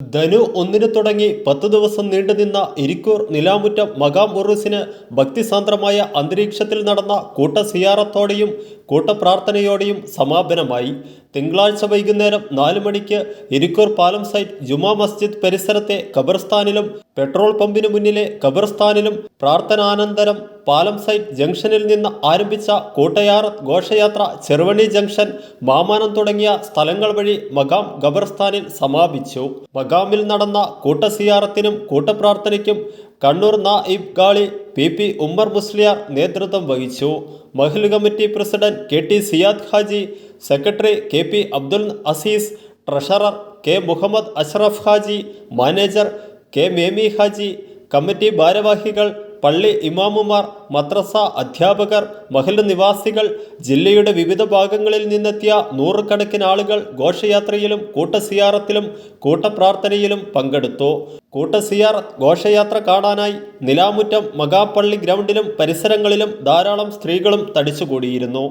ധനു ഒന്നിന് തുടങ്ങി പത്ത് ദിവസം നീണ്ടുനിന്ന ഇരിക്കൂർ നിലാമുറ്റം മകാം ഉറുസിന് ഭക്തിസാന്ദ്രമായ അന്തരീക്ഷത്തിൽ നടന്ന കൂട്ട സിയാറത്തോടെയും കൂട്ടപ്രാർത്ഥനയോടെയും സമാപനമായി തിങ്കളാഴ്ച വൈകുന്നേരം നാല് മണിക്ക് ഇരിക്കൂർ പാലം സൈറ്റ് ജുമാ മസ്ജിദ് പരിസരത്തെ ഖബർസ്ഥാനിലും പെട്രോൾ പമ്പിന് മുന്നിലെ ഖബർസ്ഥാനിലും പ്രാർത്ഥനാനന്തരം പാലം സൈറ്റ് ജംഗ്ഷനിൽ നിന്ന് ആരംഭിച്ച കൂട്ടയാർ ഘോഷയാത്ര ചെറുവണി ജംഗ്ഷൻ മാമാനം തുടങ്ങിയ സ്ഥലങ്ങൾ വഴി മകാം ഖബർസ്ഥാനിൽ സമാപിച്ചു. മകാമിൽ നടന്ന കൂട്ടസിയാറത്തിനും കൂട്ടപ്രാർത്ഥനയ്ക്കും കണ്ണൂർ നായിബ് ഗാളി പി പി ഉമ്മർ മുസ്ലിയാർ നേതൃത്വം വഹിച്ചു. മഹിൽ committee president K T Siyad Haji secretary K P Abdul Azeez treasurer K Muhammad Ashraf Haji manager K Memi Haji committee ഭാരവാഹികൾ പള്ളി ഇമാമുമാർ മദ്രസ അധ്യാപകർ മഹല്ല് നിവാസികൾ ജില്ലയുടെ വിവിധ ഭാഗങ്ങളിൽ നിന്നെത്തിയ നൂറുകണക്കിന് ആളുകൾ ഘോഷയാത്രയിലും കൂട്ടസിയാറത്തിലും കൂട്ടപ്രാർത്ഥനയിലും പങ്കെടുത്തു. കൂട്ടസിയാർ ഘോഷയാത്ര കാണാനായി നിലാമുറ്റം മകാപ്പള്ളി ഗ്രൗണ്ടിലും പരിസരങ്ങളിലും ധാരാളം സ്ത്രീകളും തടിച്ചുകൂടിയിരുന്നു.